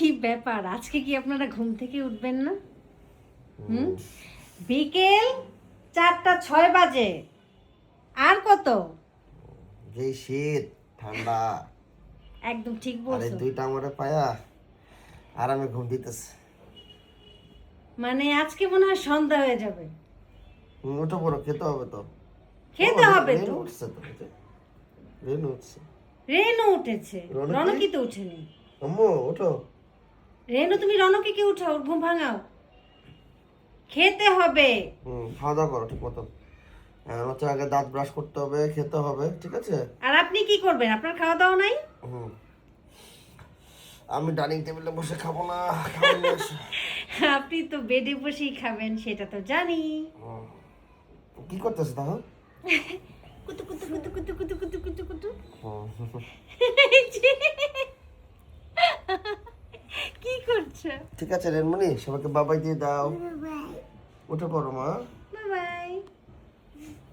কি ব্যাপার? আজকে কি আপনারা ঘুম থেকে উঠবেন না? হুম? বিকেল চারটা ছয় বাজে। আর কত? যে শীত ঠান্ডা। একদম ঠিক আর বলছো। দুইটা আমার পায়া। আরামে ঘুম দিতেছে। মানে আজকে মনে হয় সন্ধ্যা হয়ে যাবে। উঠে পড়ো খেতে হবে তো। খেতে হবে তো। উঠছে তো। রেনু উঠছে। রেনু উঠেছে। রনকি? রনকি তো উঠেনি। আম্মু ওঠো। রেনু তুমি রনকে কি উঠাও? ঘুম ভাঙাও। খেতে হবে। হুম খাওয়া দাওয়া করো ঠিক মতো হচ্ছে আগে দাঁত ব্রাশ করতে হবে খেতে হবে ঠিক আছে? আর আপনি কি করবেন? আপনার খাওয়া দাওয়া নাই? হুম। আমি ডাইনিং টেবিলে বসে খাব না আপনি তো বেডে বসেই খাবেন সেটা তো জানি। কি করতেছে তাহলে? কুতু কুতু কুতু কুতু কুতু কুতু কুতু। কুতু। কি করছ? ঠিক আছে রেনমণি সবাইকে বাবাই দিয়ে দাও। উঠে পড়ো মা।